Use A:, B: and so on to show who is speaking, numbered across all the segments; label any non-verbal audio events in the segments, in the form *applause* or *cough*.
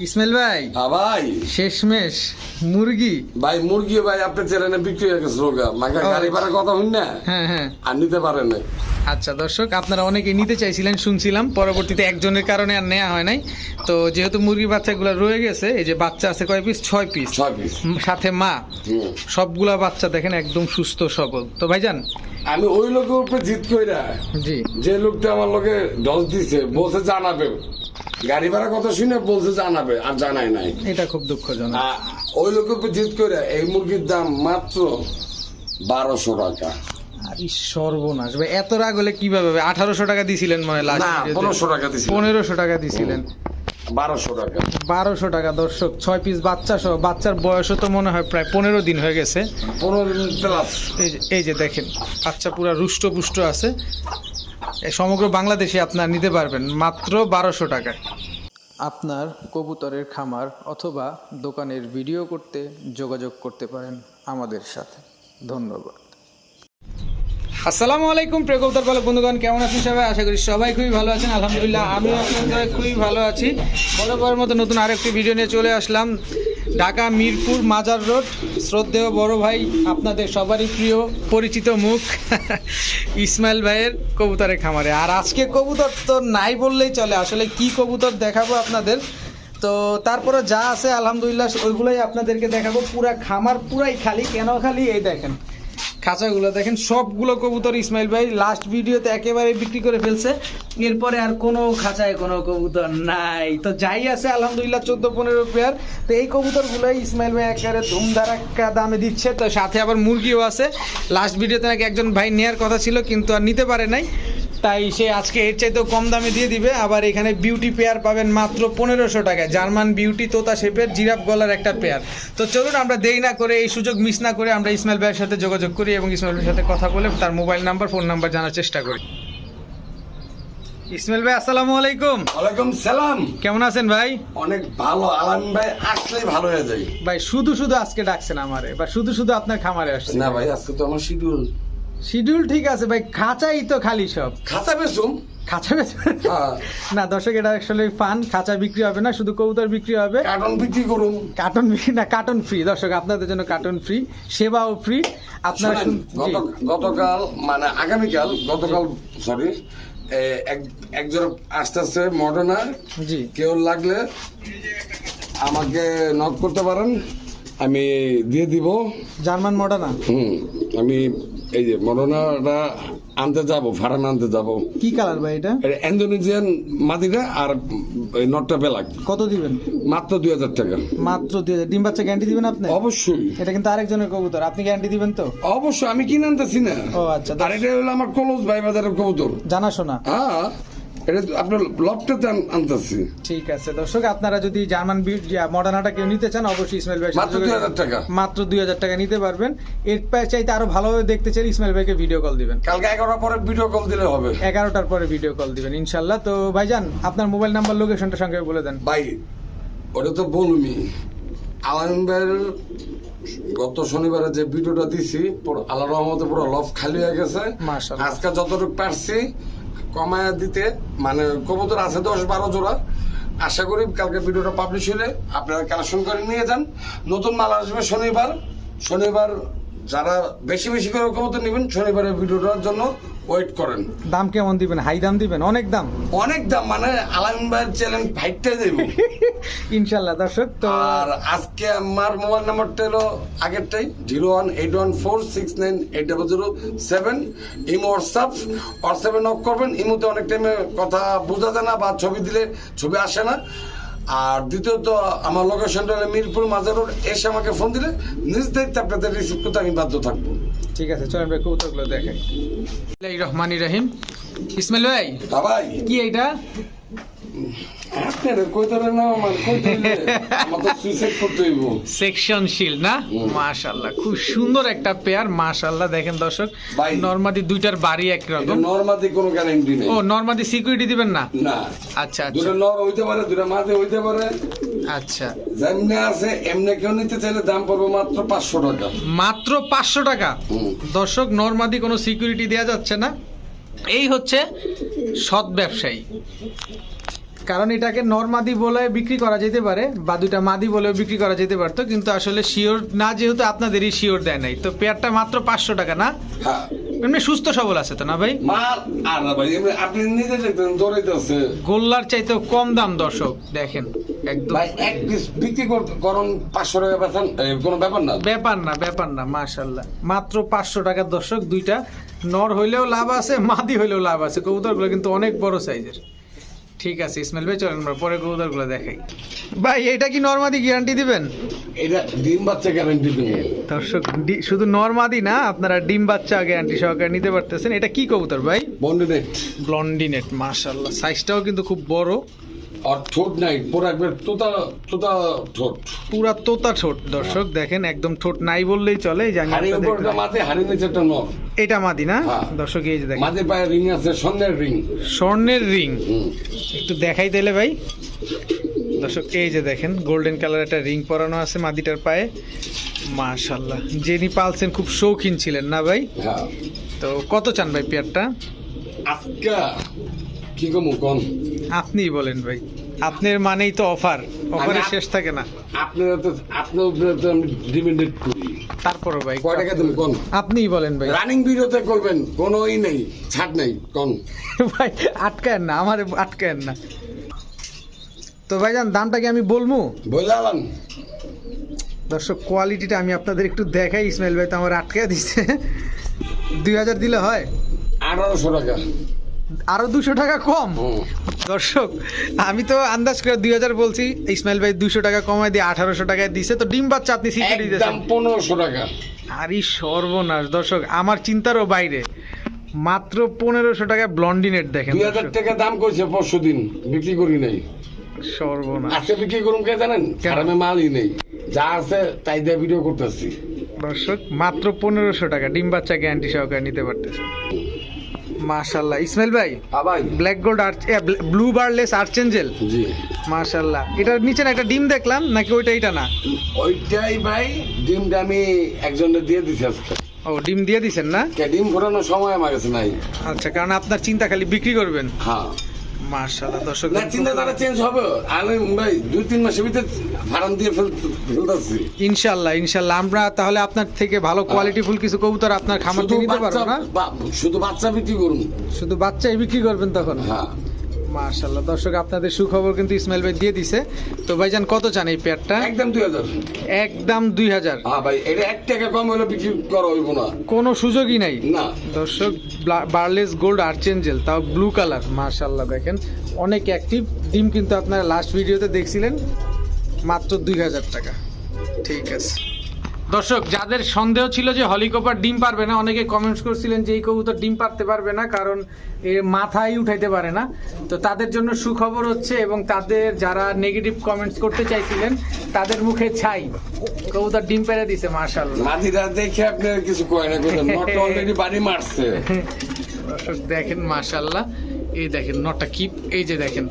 A: ইসমাইল ভাই।
B: হ্যাঁ ভাই।
A: শেষমেশ মুরগি।
B: ভাই মুরগি ভাই আপনার চ্যানেলে বিক্রি হয়ে গেছে মাকে গাড়ি ভাড়া কথা শুন না?
A: হ্যাঁ হ্যাঁ।
B: আর নিতে পারেন না
A: আচ্ছা দর্শক আপনারা অনেকে নিতে চাইছিলেন শুনছিলাম। পরবর্তীতে একজনের কারণে আর নেওয়া হয় নাই। তো যেহেতু মুরগি বাচ্চাগুলো রয়ে গেছে এই যে বাচ্চা আছে কয় পিস ছয় পিস সাথে মা। সবগুলা বাচ্চা দেখেন একদম সুস্থ সবল। তো ভাইজান?
B: আমি ওই লোকের উপরে জিত কইরা
A: জি।
B: যে লোকটা আমার লোকে ডস দিছে বলছে জানাবে। গাড়ি ভাড়া কথা শুনে বলছে জানাবে আর জানাই নাই।
A: এটা খুব দুঃখজনক।
B: ওই লোকের উপরে জিত করে এই মুরগির দাম মাত্র বারোশো টাকা।
A: সর্বনাশ ভাই এত রাগ হলে কীভাবে আঠারোশো টাকা দিছিলেন মনে লাস্ট
B: পনেরোশো টাকা
A: পনেরোশো টাকা দিছিলেন।
B: বারোশো টাকা।
A: বারোশো টাকা দর্শক ছয় পিস বাচ্চা সহ বাচ্চার বয়সও তো মনে হয় প্রায় পনেরো দিন হয়ে গেছে।
B: পনেরো প্লাস
A: এই যে এই যে দেখেন বাচ্চা পুরো রুষ্ট পুষ্ট আছে সমগ্র বাংলাদেশে আপনার নিতে পারবেন মাত্র বারোশো টাকায় আপনার কবুতরের খামার অথবা দোকানের ভিডিও করতে যোগাযোগ করতে পারেন আমাদের সাথে। ধন্যবাদ। আসসালামু আলাইকুম প্রিয় কবুতর পালক বন্ধুগণ, কেমন আছেন সবাই? আশা করি সবাই খুবই ভালো আছেন। আলহামদুলিল্লাহ, আমিও আপনাদের খুবই ভালো আছি। বরাবরের মতো নতুন আরেকটি ভিডিও নিয়ে চলে আসলাম। ঢাকা মিরপুর মাজার রোড, শ্রদ্ধেয় বড় ভাই, আপনাদের সবারই প্রিয়, পরিচিত মুখ, *laughs* ইসমাইল ভাইয়ের কবুতরের খামারে। আর আজকে কবুতর তো নাই বললেই চলে, আসলে কি কবুতর দেখাবো আপনাদের? তো তারপরে যা আছে, আলহামদুলিল্লাহ, ওইগুলোই আপনাদেরকে দেখাবো। পুরা খামার পুরাই খালি, কেন খালি? এই দেখেন। খাঁচাগুলো দেখেন, সবগুলো কবুতর ইসমাইল ভাই লাস্ট ভিডিওতে একেবারে বিক্রি করে ফেলছে। এরপরে আর কোনো খাঁচায় কোনো কবুতর নাই। তো যাই আছে, আলহামদুলিল্লাহ, চোদ্দ পনেরো পেয়ার তো এই কবুতরগুলোই ইসমাইল ভাই একেবারে ধুমধারাক্কা দামে দিচ্ছে। তো সাথে আবার মুরগিও আছে। লাস্ট ভিডিওতে নাকি একজন ভাই নেয়ার কথা ছিল, কিন্তু আর নিতে পারে নাই। তাই সে আজকে এর চাইতেও কম দামে দিয়ে দিবে। আবার এখানে বিউটি পেয়ার পাবেন মাত্র পনেরোশো টাকায়। জার্মান বিউটি তোতা শেপের জিরাফ গলার একটা পেয়ার তো চলুন আমরা দেরি না করে এই সুযোগ মিস না করে আমরা ইসমাইল ভাইয়ের সাথে যোগাযোগ করি এবং ইসমাইল ভাইয়ের সাথে কথা বলে তার মোবাইল নাম্বার ফোন নাম্বার জানার চেষ্টা করি। ইসমাইল ভাই আসসালামু আলাইকুম।
B: ওয়ালাইকুম সালাম।
A: কেমন আছেন ভাই?
B: অনেক ভালো। আলাম ভাই আসলেই ভালো হয়ে যায়
A: ভাই শুধু শুধু আজকে ডাকছেন আমারে বা শুধু শুধু আপনার খামারে আসছে
B: না ভাই আজকে তো আমার শিডিউল
A: শিডিউল ঠিক আছে ভাই খাঁচাই তো খালি সব।
B: খাঁচা বেসুম
A: খাঁচা বেচা
B: হ্যাঁ।
A: না দর্শক এটা আসলে ফান খাঁচা বিক্রি হবে না শুধু কবুতর বিক্রি হবে।
B: কার্টন বিক্রি করুম।
A: কার্টন বিক্রি না কার্টন ফ্রি দর্শক আপনাদের জন্য কার্টন ফ্রি সেবাও ফ্রি আপনারা
B: গতকাল মানে আগামীকাল গতকাল সরি এক জোড়া আসতে আসতে মডার্না।
A: জি।
B: কেউ লাগলে আমাকে নক করতে পারেন আমি দিয়ে দিব।
A: German Moderna?
B: হুম আমি এই যে মরনাটা আনতে যাব ফারান আনতে যাব।
A: কি কালার ভাই এটা?
B: ইন্দোনেশিয়ান মাদিটা আর নটটা বেলাক
A: কত দিবেন?
B: মাত্র দুই হাজার টাকা।
A: মাত্র দুই হাজার। ডিম বাচ্চা গ্যারান্টি দিবেন আপনি?
B: অবশ্যই।
A: এটা কিন্তু আরেকজনের কবুতর। আপনি গ্যারান্টি দিবেন তো?
B: অবশ্যই আমি কিনে আনতেছি না।
A: ও আচ্ছা
B: আর এটা হলো আমার কলস ভাই বাজারের কবুতর।
A: জানাশোনা।
B: হ্যাঁ। এটা আপনার লফটাতে আনতেছি।
A: ঠিক আছে দর্শক আপনারা যদি জার্মান মডার্নাটা কেউ নিতে চান অবশ্যই ইসমাইল ভাই
B: মাত্র দুই হাজার টাকা।
A: মাত্র দুই হাজার টাকা নিতে পারবেন। এর চাইতে আরও ভালোভাবে দেখতে চাইলে ইসমাইল ভাইকে ভিডিও কল দিবেন।
B: কালকে এগারোটার পরে ভিডিও কল দিলে হবে।
A: এগারোটার পরে ভিডিও কল দিবেন ইনশাল্লাহ। তো ভাইজান আপনার মোবাইল নাম্বার লোকেশনটা সঙ্গে বলে দেন।
B: ভাই ওটা তো বলুমি আলামিন ভাইয়ের গত শনিবারে যে ভিডিওটা দিছি পুরো আল্লাহ রহমতে পুরো লফ খালি হয়ে গেছে। আজকে যতটুকু পারছি কমায় দিতে মানে কবুতর আছে দশ বারো জোড়া। আশা করি কালকে ভিডিওটা পাবলিশ হলে আপনারা কালেকশন করে নিয়ে যান। নতুন মাল আসবে শনিবার। শনিবার যারা বেশি বেশি করে কবুতর নেবেন শনিবারের ভিডিওটার জন্য ওয়েট করেন।
A: দাম কেমন দিবেন? হাই দাম দিবেন? অনেক দাম?
B: অনেক দাম মানে আলামিন ভাইয়ের চ্যালেঞ্জ ফাইটটা দেব। *laughs*
A: ইনশাল্লাহ দর্শক তো
B: আর আজকে আমার মোবাইল নাম্বারটা হলো আগেরটাই zero one eight one four six nine eight double zero seven imo WhatsApp হোয়াটসঅ্যাপে নক করবেন ইমোতে অনেক টাইমে কথা বোঝা যায় না বা ছবি দিলে ছবি আসে না। আর দ্বিতীয়ত আমার লোকেশনটা হলো মিরপুর মাজার রোড। এসে আমাকে ফোন দিলে নিজ দায়িত্বে আপনাদের রিসিভ করতে আমি বাধ্য থাকব।
A: ঠিক আছে চলেন ভাই কবুতরগুলো দেখেন। রহমান রহিম। ইসমাইল ভাই
B: ভাই।
A: কি এইটা? সেকশন *laughs* শিল না? মাশাল্লাহ খুব সুন্দর একটা পেয়ার মাশাল্লাহ দেখেন দর্শক। নর্মাদি দুইটার বাড়ি
B: এটা
A: একরকম
B: নর্মাদি কোনো গ্যারান্টি নেই।
A: ও নর্মাদি সিকিউরিটি দিবেন না?
B: না।
A: আচ্ছা আচ্ছা।
B: দুটো নর হইতে পারে দুটো মাঝে হইতে পারে।
A: আচ্ছা।
B: যেমনি আছে এমনি কেউ নিতে চাইলে দাম পড়বে মাত্র পাঁচশো টাকা।
A: মাত্র পাঁচশো টাকা? দর্শক নর্মাদি কোনো সিকিউরিটি দেওয়া যাচ্ছে না। এই হচ্ছে সৎ ব্যবসায়ী। কারণ এটাকে নর্মাদি বলে বিক্রি করা যেতে পারে বা দুইটা মাদি বলেও বিক্রি করা যেতে পারতো কিন্তু আসলে শিওর না যেহেতু আপনাদেরই শিওর দেয় নাই। তো পেয়ারটা মাত্র পাঁচশো টাকা না?
B: হ্যাঁ।
A: এমনি সুস্থ সবল আছে তো না ভাই?
B: আপনি নিজে দৌড়াইতেছে।
A: গোল্লার চাইতেও কম দাম দর্শক দেখেন একদম।
B: ভাই এক পিস বিক্রি করুন পাঁচশো টাকা বেতন কোনো ব্যাপার না।
A: ব্যাপার না ব্যাপার না মাশাল্লাহ মাত্র পাঁচশো টাকার দর্শক দুইটা। নর হইলেও লাভ আছে মাদি হইলেও লাভ আছে। কবুতরগুলো কিন্তু অনেক বড় সাইজের। ঠিক আছে ইসমাইল ভাই চলেন আমরা পরে কবুতরগুলো দেখাই। ভাই এটা কি নর্মাদি গ্যারান্টি দিবেন?
B: এটা ডিম বাচ্চা গ্যারান্টি দিবেন।
A: দর্শক শুধু নর্মাদি না আপনারা ডিম বাচ্চা গ্যারান্টি সহকারে নিতে পারতেছেন। এটা কি কবুতর ভাই?
B: ব্লন্ডিনেট
A: ব্লন্ডিনেট মাশাআল্লাহ। সাইজটাও কিন্তু খুব বড়।
B: আর ঠোঁট নাই পুরো একবার তোতা তোতা ঠোঁট।
A: পুরা তোতা ঠোঁট দর্শক দেখেন একদম ঠোঁট নাই বললেই চলে এই জানি
B: হাড়ি উপরটা মাঝে হাড়ি নিচে একটা নখ।
A: এটা মাদি না?
B: হ্যাঁ।
A: দর্শক এই যে দেখেন।
B: মাঝে পায়ে রিং আছে স্বর্ণের রিং।
A: স্বর্ণের রিং। একটু দেখাই দিলে ভাই। দর্শক এই যে দেখেন গোল্ডেন কালার একটা রিং পরানো আছে মাদিটার পায়ে। মাশাল্লাহ যিনি পালছেন খুব শৌখিন ছিলেন না ভাই?
B: হ্যাঁ।
A: তো কত চান ভাই পেয়ারটা?
B: আজকা কি কমু কোন
A: আপনিই বলেন ভাই। আপনার মানেই তো অফার অফারের শেষ থাকে না।
B: আপনারা তো আপনার উপরে তো আমি ডিপেন্ডেড করি।
A: তারপরও ভাই
B: কয় টাকা তুমি কোন?
A: আপনিই বলেন ভাই।
B: রানিং ভিডিওতে করবেন কোনো ই নেই ছাড় নেই কোন? *laughs*
A: ভাই আটকায়েন না আমার আটকায়েন না। তো ভাইজান দামটা কি আমি বলব
B: বললাম
A: দর্শক কোয়ালিটিটা আমি আপনাদের একটু দেখাই ইসমাইল ভাই তো আমার আটকে দিচ্ছে দুই হাজার দিলে হয়?
B: আঠারোশো টাকা।
A: আরও দুশো টাকা কম? দর্শক আমি তো আন্দাজ করে দুই হাজার বলছি ইসমাইল ভাই দুশো টাকা কমায় দিয়ে আঠারোশো টাকায় দিছে তো ডিম বাচ্চা আপনি সিকিউরিটি দিয়েছেন
B: পনেরোশো টাকা।
A: আরে সর্বনাশ দর্শক আমার চিন্তারও বাইরে। মাত্র পনেরোশো টাকায় ব্লন্ডিনেট দেখেন
B: দুই হাজার টাকা দাম করছে পরশু দিন বিক্রি করি নাই।
A: সর্বনাশ।
B: আজকে বিক্রি করুন কে জানেন?
A: কেন?
B: মালই নেই। যা আছে তাই দিয়ে ভিডিও করতেছি।
A: দর্শক মাত্র পনেরোশো টাকা ডিম বাচ্চা গ্যারান্টি সহকারে নিতে পারতেছে মাশাল্লাহ ইসমাইল ভাই
B: হ্যাঁ ভাই।
A: Black gold arch blue barless archangel
B: জি।
A: মাশাআল্লাহ। এটার নিচে না একটা ডিম দেখলাম নাকি ওইটা এটা না?
B: ওইটাই ভাই ডিমটা আমি একজনের দিয়ে দিছি আজকে।
A: ও ডিম দিয়ে দিছেন না?
B: কে ডিম ঘোরানোর সময় আমার কাছে নাই।
A: আচ্ছা কারণ আপনার চিন্তা খালি বিক্রি করবেন।
B: হ্যাঁ।
A: দর্শক
B: না চিন্তাধারা চেঞ্জ হবে। ভাই দুই তিন মাসের ভিতরে ফার্ম দিয়ে ফেলতেছি।
A: ইনশাল্লাহ ইনশাল্লাহ আমরা তাহলে আপনার থেকে ভালো কোয়ালিটি ফুল কিছু কবুতর আপনার খামার দিয়ে নিতে পারব না?
B: শুধু বাচ্চা বিক্রি করুন।
A: শুধু বাচ্চাই বিক্রি করবেন তখন?
B: হ্যাঁ।
A: মাশাল্লাহ দর্শক আপনাদের সুখবর কিন্তু ইসমাইল ভাই দিয়ে দিছে। তো ভাইজান কত চান এই পেয়ারটা?
B: একদম দুই হাজার।
A: একদম দুই হাজার।
B: হ্যাঁ ভাই এটা এক টাকা কম হলে বিক্রি করা হইব না।
A: কোনো সুযোগই নাই।
B: না।
A: দর্শক বার্লেস গোল্ড আর্চেঞ্জেল তাও ব্লু কালার মার্শাল্লাহ দেখেন। অনেক অ্যাক্টিভ ডিম কিন্তু আপনারা লাস্ট ভিডিওতে দেখছিলেন মাত্র দুই হাজার টাকা। ঠিক আছে। দর্শক যাদের সন্দেহ ছিল যে হলিকপার ডিম পারবে না অনেকে কমেন্টস করছিলেন যে এই কবুতর ডিম পারতে পারবে না কারণ এ মাথায় উঠাইতে পারে না। তো তাদের জন্য সুখবর হচ্ছে এবং তাদের যারা নেগেটিভ কমেন্টস করতে চাইছিলেন তাদের মুখে ছাই। কবুতর ডিম পেরে দিছে মার্শাল্লাহ
B: মাটিটা দেখে আপনি কিছু কয় না নট অলরেডি *laughs* বাড়ি মারছে।
A: দর্শক দেখেন মাশাল্লাহ এই দেখেন নটা কিপ এই যে দেখেন।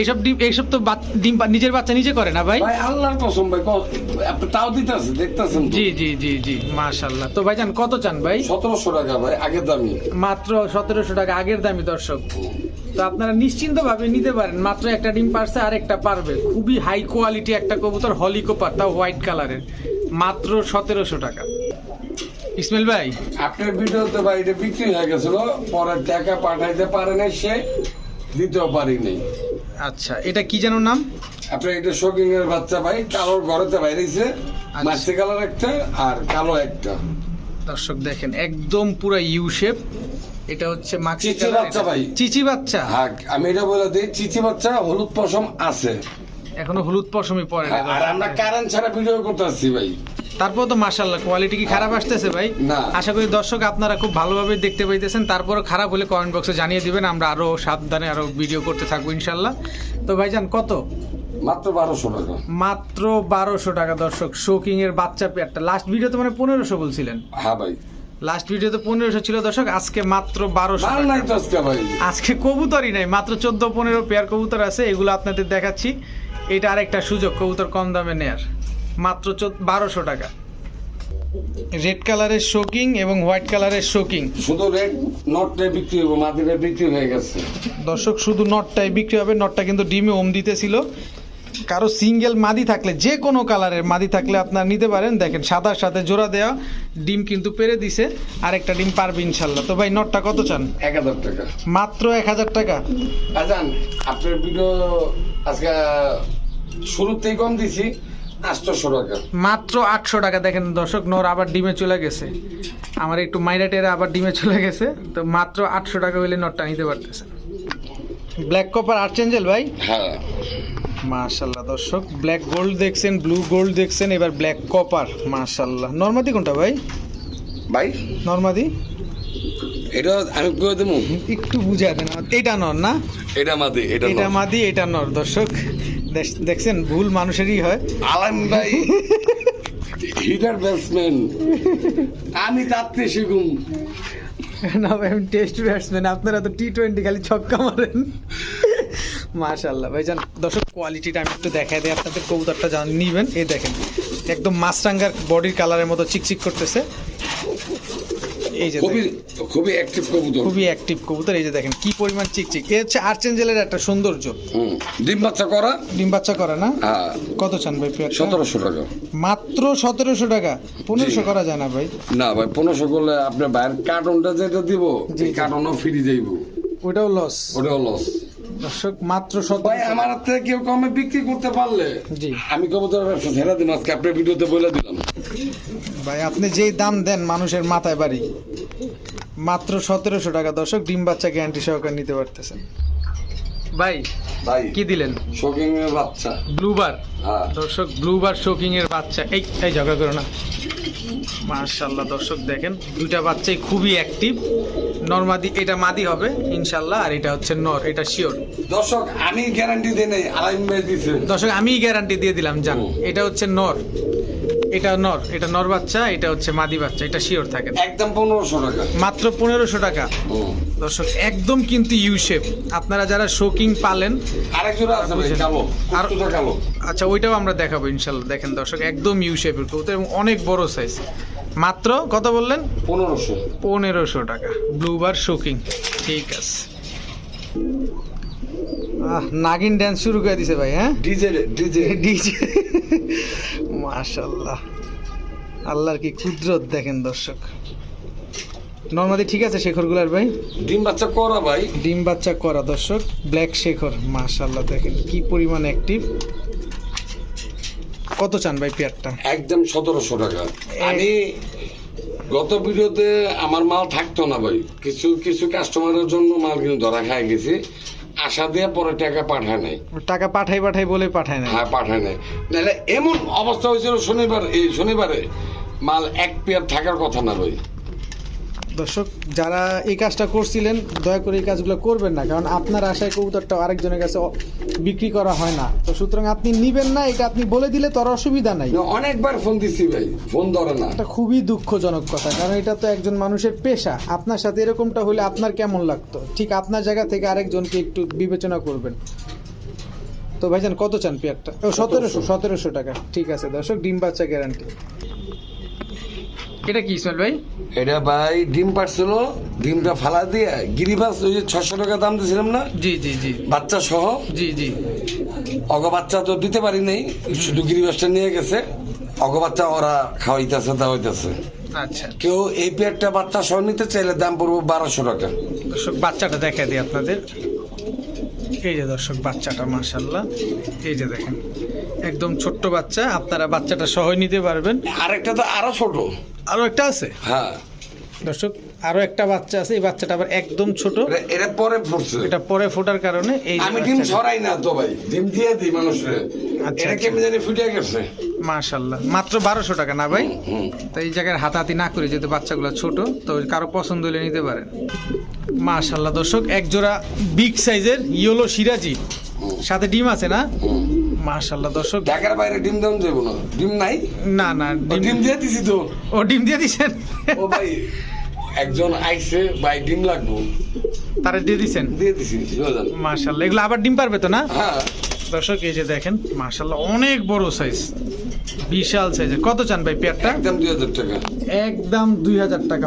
A: এইসব ডিম এইসব তো ডিম নিজের বাচ্চা নিজে করে না ভাই?
B: ভাই আল্লাহর কসম ভাই তাও দিতেছে দেখতেছেন
A: জি জি জি জি মাশাল্লাহ তো ভাইজান কত চান ভাই?
B: সতেরোশো টাকা ভাই আগের দামি।
A: মাত্র সতেরোশো টাকা আগের দামি দর্শক। তো আপনারা নিশ্চিন্ত ভাবে নিতে পারেন মাত্র একটা ডিম পারছে আর একটা পারবে। খুবই হাই কোয়ালিটি একটা কবুতর হলিকোপার তাও হোয়াইট কালারের মাত্র সতেরোশো টাকা। ইসমাইল ভাই?
B: আপনার ভিডিওতে ভাই এটা বিক্রি হয়ে গেছিল পরে টাকা পাঠাইতে পারে নাই সে দিতেও পারি নাই।
A: আচ্ছা এটা কি যেন নাম?
B: আপনার এটা শোকিং এর বাচ্চা ভাই কালোর ঘরেতে বাইরেছে
A: আচ্ছা।
B: মাছি কালার একটা আর কালো একটা।
A: দর্শক দেখেন একদম পুরো ইউ শেপ। এটা হচ্ছে কালার,
B: বাচ্চা ভাই।
A: চিচি বাচ্চা?
B: হ্যাঁ আমি এটা বলে দিই চিচি বাচ্চা হলুদ পশম আছে।
A: এখনও হলুদ পশমই পড়ে
B: আর আমরা কারেন্ট ছাড়া ভিডিও করতে আসছি ভাই।
A: তারপর তো মাশাল্লাহ কোয়ালিটি কি খারাপ আসতেছে ভাই? আশা করি দর্শক আপনারা খুব ভালোভাবে দেখতে পাইতেছেন। তারপরও খারাপ হলে কমেন্ট বক্সে জানিয়ে দিবেন আমরা আরও সাবধানে আরও ভিডিও করতে থাকব ইনশাল্লাহ তো ভাইজান কত?
B: মাত্র বারোশো টাকা।
A: মাত্র বারোশো টাকা দর্শক শোকিং এর বাচ্চা পেয়ারটা। লাস্ট ভিডিওতে মানে পনেরোশো বলছিলেন?
B: হ্যাঁ ভাই।
A: লাস্ট ভিডিওতে পনেরোশো ছিল দর্শক আজকে মাত্র বারোশো
B: আজকে
A: কবুতরই নাই মাত্র চোদ্দ পনেরো পেয়ার কবুতর আছে এগুলো আপনাদের দেখাচ্ছি। এটা আরেকটা সুযোগ কবুতর কম দামে নেয়ার। মাত্র বারোশো টাকা। রেড কালারের শোকিং এবং হোয়াইট কালারের শোকিং
B: শুধু রেড নটটাই বিক্রি হবে মাদিটা বিক্রি হয়ে গেছে।
A: দর্শক শুধু নটটাই বিক্রি হবে নটটা কিন্তু ডিমে ওম দিতেছিল। কারও সিঙ্গেল মাদি থাকলে যে কোনো কালারের মাদি থাকলে আপনারা নিতে পারেন। দেখেন সাদার সাথে জোড়া দেওয়া ডিম কিন্তু পেরে দিছে। আর একটা ডিম পারবে ইনশাল্লাহ। তো ভাই নটটা কত চান?
B: এক হাজার টাকা।
A: মাত্র এক হাজার টাকা।
B: আজান আপনার ভিডিও আজকে শুরুতেই কম দিছি। টাকা।
A: মাত্র আটশো টাকা। দেখেন দর্শক নর আবার ডিমে চলে গেছে। আমার একটু মাইরা টেরা আবার ডিমে চলে গেছে। তো মাত্র আটশো টাকা হইলে নটটা নিতে পারতেছে। ব্ল্যাক কপার আর্চেঞ্জেল ভাই?
B: হ্যাঁ।
A: মাশাল্লাহ দর্শক ব্ল্যাক গোল্ড দেখছেন ব্লু গোল্ড দেখছেন এবার ব্ল্যাক কপার মাশাল্লাহ। নর্মাদি কোনটা ভাই?
B: ভাই?
A: নর্মাদি?
B: এটা আমি কয়ে দেবো।
A: একটু বুঝা দেন এটা নর না?
B: এটা মাদি এটা
A: এটা মাদি এটা নর দর্শক। দেখছেন ভুল মানুষেরই হয়।
B: আলাম ভাই হিটার ব্যাটসম্যান। আমি তাতে শিখুম।
A: না ভাই আমি টেস্ট ব্যাটসম্যান আপনারা তো টি টোয়েন্টি খালি ছক্কা মারেন। মাশাল্লাহ ভাই জান দর্শক কোয়ালিটিটা আমি একটু দেখাই দিই আপনাদের কবুতরটা জান নিবেন। এই দেখেন একদম মাছরাঙ্গার বডির কালারের মতো চিকচিক করতেছে। এই যে
B: খুবই খুবই অ্যাক্টিভ কবুতর।
A: খুবই অ্যাক্টিভ কবুতর এই যে দেখেন কি পরিমাণ চিকচিক। এ হচ্ছে আর্চেঞ্জেলের একটা সৌন্দর্য।
B: ডিম বাচ্চা করা?
A: ডিম বাচ্চা করে না?
B: হ্যাঁ।
A: কত চান ভাই?
B: সতেরোশো টাকা।
A: মাত্র সতেরোশো টাকা। পনেরোশো করা যায় না ভাই।
B: না ভাই পনেরোশো করলে আপনার বাইরের কার্টনটা যেটা দিব। কার্টনও ফ্রি যাইব
A: ওটাও লস
B: ওটাও লস
A: দর্শক মাত্র
B: ভাই আমার থেকে কেউ কমে বিক্রি করতে পারলে
A: জি।
B: আমি কবুতর ব্যবসা ছেড়ে দিন আজকে আপনার ভিডিওতে বলে দিলাম।
A: ভাই আপনি যেই দাম দেন মানুষের মাথায় বাড়ি মাত্র সতেরোশো টাকা। দর্শক ডিম বাচ্চা গ্যারান্টি সহকারে নিতে পারতেছেন। ভাই
B: ভাই
A: কি দিলেন?
B: শোকিং এর বাচ্চা।
A: ব্লুবার?
B: হ্যাঁ।
A: দর্শক ব্লুবার শোকিং এর বাচ্চা। এই এই ঝগড়া করো না। মার্শাল্লাহ দর্শক দেখেন দুইটা বাচ্চাই খুবই অ্যাক্টিভ নর্মাদি এটা মাদি হবে ইনশাল্লাহ আর এটা হচ্ছে নর এটা শিওর।
B: দর্শক আমি গ্যারান্টি দিই নাই আলাইন ভাই দিছে।
A: দর্শক আমি গ্যারান্টি দিয়ে দিলাম জান এটা হচ্ছে নর। এটা নর এটা নর বাচ্চা এটা হচ্ছে মাদি বাচ্চা এটা শিওর থাকে।
B: একদম পনেরোশো টাকা।
A: মাত্র পনেরোশো টাকা। দর্শক একদম কিন্তু ইউ শেপ আপনারা যারা শোকিং পালেন আচ্ছা ওইটাও আমরা দেখাবো ইনশাল্লাহ। দেখেন দর্শক একদম ইউ শেপের কবুতর এবং অনেক বড় সাইজ মাত্র কত বললেন?
B: পনেরোশো।
A: পনেরোশো টাকা। ব্লুবার শোকিং ঠিক আছে। নাগিন ড্যান্স শুরু করে দিছে ভাই হ্যাঁ?
B: DJ DJ. *laughs*
A: ডিজে। মাশাল্লাহ আল্লাহর কি কুদরত দেখেন দর্শক। নর্মাদি ঠিক আছে শেখরগুলার ভাই?
B: ডিম বাচ্চা করা ভাই।
A: ডিম বাচ্চা করা দর্শক ব্ল্যাক শেখর মাশাল্লাহ দেখেন কি পরিমাণ অ্যাক্টিভ কত চান ভাই পেয়ারটা?
B: একদম সতেরোশো টাকা। আমি গত ভিডিওতে আমার মাল থাকতো না ভাই। কিছু কিছু কাস্টমারের জন্য মাল কিন্তু ধরা খাই গেছি। আশা দিয়ে পরে টাকা পাঠায় নাই।
A: টাকা পাঠাই পাঠাই বলে পাঠায় না
B: হ্যাঁ পাঠায় নাই। নাহলে এমন অবস্থা হয়েছিল শনিবার এই শনিবারে মাল এক পেয়ার থাকার কথা না ভাই।
A: দর্শক যারা এই কাজটা করছিলেন দয়া করে এই কাজগুলো করবেন না কারণ আপনার আশায় কবুতরটা আরেকজনের কাছে বিক্রি করা হয় না। তো সুতরাং আপনি নিবেন না এটা আপনি বলে দিলে তোর অসুবিধা নাই।
B: অনেকবার ফোন দিছি ভাই ফোন ধরে না।
A: এটা খুবই দুঃখজনক কথা কারণ এটা তো একজন মানুষের পেশা। আপনার সাথে এরকমটা হলে আপনার কেমন লাগতো? ঠিক আপনার জায়গা থেকে আরেকজনকে একটু বিবেচনা করবেন। তো ভাইজান কত চান পেয়ারটা? ও সতেরোশো সতেরোশো টাকা। ঠিক আছে দর্শক ডিম বাচ্চা গ্যারান্টি এটা কি ইসমাইল ভাই?
B: এটা ভাই ডিম পাড়ছিল ডিমটা ফালা দিয়ে গিরিবাস ওই যে ছশো টাকা দাম দিয়েছিলাম না?
A: জি জি জি।
B: বাচ্চা সহ?
A: জি জি।
B: অগ বাচ্চা তো দিতে পারি নাই শুধু গিরিবাসটা নিয়ে গেছে অগ বাচ্চা ওরা খাওয়াইতেছে দাওয়াইতেছে। কেউ এই পেয়ারটা বাচ্চা সহ নিতে চাইলে দাম পড়ব বারোশো টাকা।
A: দর্শক বাচ্চাটা দেখা দিই আপনাদের। এই যে দর্শক বাচ্চাটা মাশাল্লাহ এই যে দেখেন একদম ছোট্ট বাচ্চা আপনারা বাচ্চাটা সহ নিতে পারবেন।
B: আরেকটা তো আরও ছোট।
A: আরও একটা আছে?
B: হ্যাঁ।
A: দর্শক আরও একটা বাচ্চা আছে এই বাচ্চাটা আবার একদম ছোট।
B: এটা- পরে ফুটছে।
A: এটা পরে ফোটার কারণে এই
B: আমি ডিম ছড়াই না তো ভাই ডিম দিয়ে দিই মানুষের।
A: আচ্ছা,
B: এটা
A: আচ্ছা।
B: কেমনি জানি ফুটে গেছে।
A: মাশাল্লাহ মাত্র বারোশো টাকা না ভাই। তো এই জায়গায় হাতাহাতি না করে যেহেতু বাচ্চাগুলো ছোট তো কারও পছন্দ হলে নিতে পারেন। মাশাল্লাহ দর্শক এক জোড়া বিগ সাইজের ইয়েলো সিরাজি। সাথে ডিম আছে না?
B: হুম।
A: মাশাল্লাহ দর্শক।
B: ঢাকার বাইরে ডিম দাম যাব না। ডিম নাই?
A: না না ডিম
B: দিয়ে দিছি তো।
A: ও ডিম দিয়ে দিছেন?
B: ও ভাই একজন আইছে ভাই ডিম লাগবো।
A: তারা দিয়ে দিছেন?
B: দিয়ে দিছি?
A: মাশাল্লাহ এগুলো আবার ডিম পারবে তো না?
B: হ্যাঁ।
A: দর্শক এই যে দেখেন মাশাল্লাহ অনেক বড় সাইজ বিশাল সাইজের কত চান ভাই পেয়ারটা?
B: একদম দুই হাজার টাকা।
A: একদম দুই হাজার টাকা।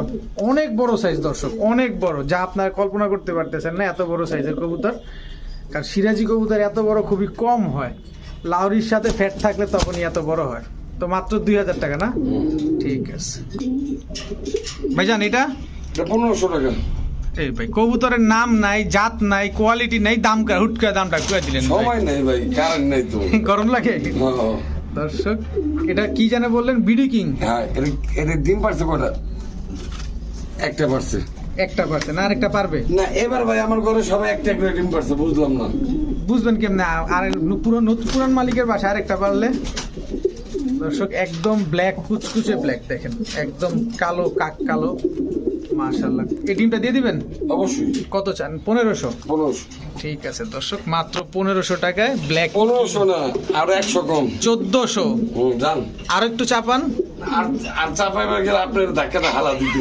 A: অনেক বড় সাইজ দর্শক অনেক বড়। যা আপনারা কল্পনা করতে পারতেছেন না এত বড় সাইজের কবুতর। কারণ সিরাজি কবুতর এত বড় খুবই কম হয়। লাউরির সাথে ফ্যাট থাকলে তখনই এত বড় হয়। তো মাত্র দুই হাজার টাকা না? ঠিক আছে। ভাইজান এটা?
B: এটা পনেরোশো টাকা।
A: এই ভাই কবুতরের নাম নাই জাত নাই কোয়ালিটি নাই দাম হুট করে দামটা কুয়া দিলেন
B: সময় নেই ভাই কারেন্ট নেই তো। *laughs*
A: গরম লাগে?
B: হ্যাঁ।
A: দর্শক এটা কি জানে বললেন? BD king.
B: হ্যাঁ এটা- ডিম পারছে কটা? একটা পারছে।
A: একটা পারছেন আর একটা পারবে?
B: না এবার ভাই আমার ঘরে সবাই একটা করে ডিম পারছে বুঝলাম না।
A: বুঝবেন কেমনে আর পুরান নতুন পুরান মালিকের বাসায় আরেকটা পারলে? দর্শক একদম ব্ল্যাক কুচকুচে ব্ল্যাক দেখেন। একদম কালো কাক কালো। মাশাল্লাহ এই ডিমটা দিয়ে দিবেন?
B: অবশ্যই।
A: কত চান? পনেরোশো?
B: পনেরোশো।
A: ঠিক আছে দর্শক মাত্র পনেরোশো টাকায় ব্ল্যাক
B: পনেরোশো না আর একশো কম।
A: চোদ্দশো।
B: জান
A: আর একটু চাপান
B: আর আর চাপাইবার গেলে আপনার ধাক্কাটা হালা দিতে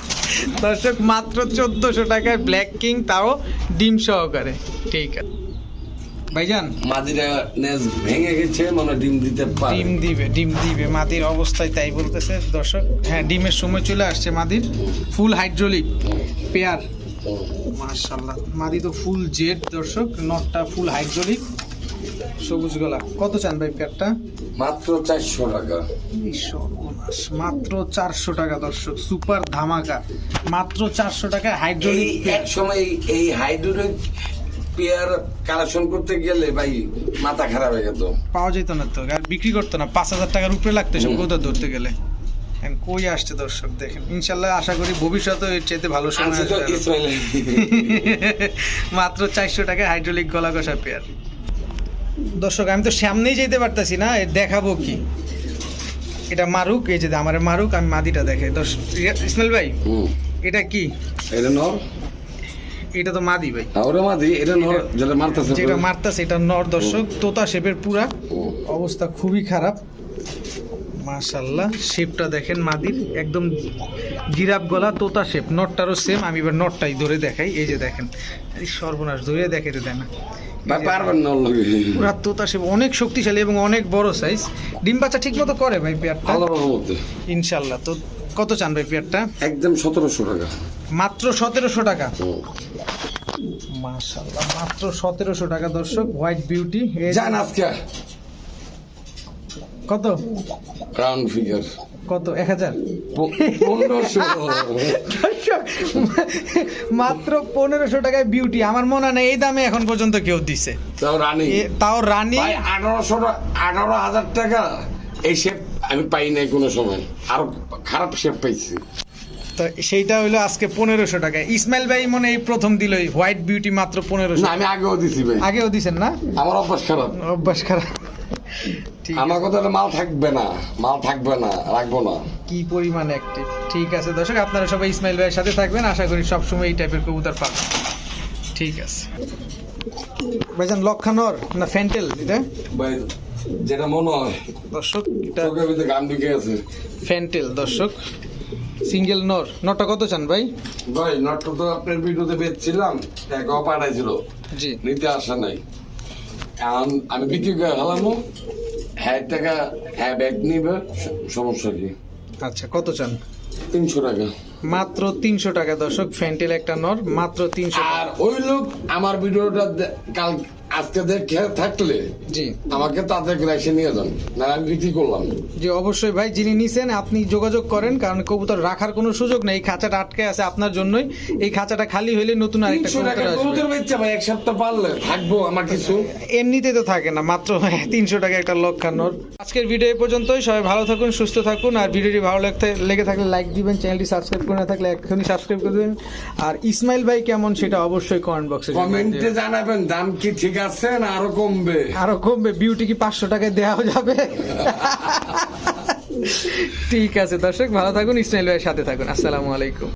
B: *laughs*
A: দর্শক মাত্র চোদ্দশো টাকায় ব্ল্যাক কিং তাও ডিম সহকারে। ঠিক আছে। ভাইজান?
B: মাদিরা নেজ ভেঙে গেছে মানে ডিম দিতে পারে।
A: ডিম দিবে ডিম দিবে মাদির অবস্থায় তাই বলতেছে দর্শক। হ্যাঁ ডিমের সময় চলে আসছে মাদির। Full hydraulic pair. মাশাল্লাহ মাদি তো ফুল জেড দর্শক নটটা ফুল হাইড্রোলিক। সবুজ গলা। কত চান ভাই পেয়ারটা?
B: মাত্র চারশো টাকা।
A: মাত্র চারশো টাকা দর্শক সুপার ধামাকা। মাত্র চারশো টাকা হাইড্রোলিক
B: এক সময় এই হাইড্রোলিক পেয়ার কালেকশন করতে গেলে ভাই মাথা খারাপ হয়ে যেত।
A: পাওয়া যেত না তো আর বিক্রি করতো না পাঁচ হাজার টাকার উপরে লাগতো সব কোথাও ধরতে গেলে। কই আসছে দর্শক দেখেন ইনশাল্লাহ আশা করি ভবিষ্যতে এর চাইতে ভালো সময় আসবে *laughs* মাত্র চারশো টাকায় হাইড্রোলিক গলা কষা পেয়ার। দর্শক আমি তো সামনেই যেতে পারতাছি না এর দেখাবো কি। এটা মারুক এই যে আমার মারুক আমি মাদিটা দেখে দর্শক ইসমাইল ভাই এটা কি?
B: এটা নর।
A: এটা তো মাদি ভাই।
B: হ্যাঁ, ওরা মাদি এটা নর যেটা মারতেছে
A: যেটা মারতাছে এটা নর দর্শক তোতা শেপের পুরা। অবস্থা খুবই খারাপ। মাশাল্লাহ শেপটা দেখেন মাদির একদম জিরাপ গলা তোতা শেপ নটটারও সেম আমি এবার নটটাই ধরে দেখাই এই যে দেখেন সর্বনাশ ধরে দেখাইতে দেয় না।
B: পারবেন না
A: পুরা তোতা শেপ অনেক শক্তিশালী এবং অনেক বড় সাইজ ডিম বাচ্চা ঠিক মতো করে ভাই পেয়ারটা? ইনশাল্লাহ তো কত চান ভাই পেয়ারটা?
B: একদম সতেরোশো টাকা।
A: মাত্র সতেরোশো টাকা।
B: হুম।
A: মাশাল্লাহ মাত্র সতেরোশো টাকা দর্শক হোয়াইট বিউটি।
B: আজকে।
A: কত?
B: Round figure.
A: কত? এক হাজার? মাত্র পনেরোশো টাকায় বিউটি। আমার মনে হয় না এই দামে এখন পর্যন্ত কেউ দিছে।
B: তাও রানি।
A: তাও রানী।
B: আঠারোশো আঠারো হাজার টাকা এই শেপ আমি পাই নাই কোনো সময়। আরও খারাপ শেপ পাইছি।
A: তো সেইটা আজকে পনেরোশো টাকায় ইসমাইল ভাই মনে এই প্রথম দিল হোয়াইট বিউটি মাত্র পনেরোশো।
B: আমি আগেও দিছি ভাই।
A: আগেও দিছেন না?
B: আমার অভ্যাস খারাপ।
A: অভ্যাস খারাপ।
B: আমার কথা মাল থাকবে না মাল থাকবে না রাখব না।
A: কি পরিমাণ অ্যাক্টিভ ঠিক আছে দর্শক আপনারা সবাই ইসমাইল ভাইয়ের সাথে থাকবেন। আশা করি সবসময় এই টাইপের কবুতর পাবেন। ঠিক আছে। ভাইজান লক্ষানর না ফ্যান্টেল এটা?
B: ভাই যেটা মনে হয়।
A: দর্শক এটা
B: গান ঢুকে আছে।
A: ফ্যান্টেল দর্শক। সিঙ্গেল নর নটা কত চান ভাই?
B: ভাই নটটা তো আপনার ভিডিওতে বেচছিলাম এক অপারাই পাঠাইছিল।
A: জি।
B: নিতে আসা নাই। এখন আমি বিক্রি করে হালামো হ্যাঁ টাকা হ্যাঁ ব্যাগ নিবে সমস্যা কি?
A: আচ্ছা কত চান?
B: তিনশো টাকা।
A: মাত্র তিনশো টাকা দর্শক ফ্যান্টেল একটা নর মাত্র তিনশো
B: আর ওই লোক আমার ভিডিওটা কাল আজকে দেখে থাকলে
A: জি।
B: আমাকে তাতে এসে নিয়ে যান না আমি বিক্রি করলাম।
A: জি অবশ্যই ভাই যিনি নিছেন আপনি যোগাযোগ করেন কারণ কবুতর রাখার কোনো সুযোগ নেই। এই খাঁচাটা আটকে আছে আপনার জন্যই। এই খাঁচাটা খালি হইলে নতুন আরেকটা
B: তিনশো টাকা
A: কবুতর আসবে।
B: বেচছে ভাই এক সপ্তাহ পারলে থাকব আমার কিছু?
A: এমনিতে তো থাকে না মাত্র তিনশো টাকা একটা লক্ষানোর আজকের ভিডিও এই পর্যন্তই সবাই ভালো থাকুন সুস্থ থাকুন আর ভিডিওটি ভালো লাগতে লেগে থাকলে লাইক দিবেন চ্যানেলটি সাবস্ক্রাইব করে না থাকলে এখনই সাবস্ক্রাইব করে দেবেন। আর ইসমাইল ভাই কেমন সেটা অবশ্যই কমেন্ট বক্সে
B: কমেন্টে জানাবেন দাম কি ঠিক আছে না আরও কমবে।
A: আরও কমবে বিউটি কি পাঁচশো টাকায় দেওয়া যাবে? *laughs* ঠিক আছে দর্শক ভালো থাকুন ইসমাইল ভাইয়ের সাথে থাকুন। আসসালামু আলাইকুম।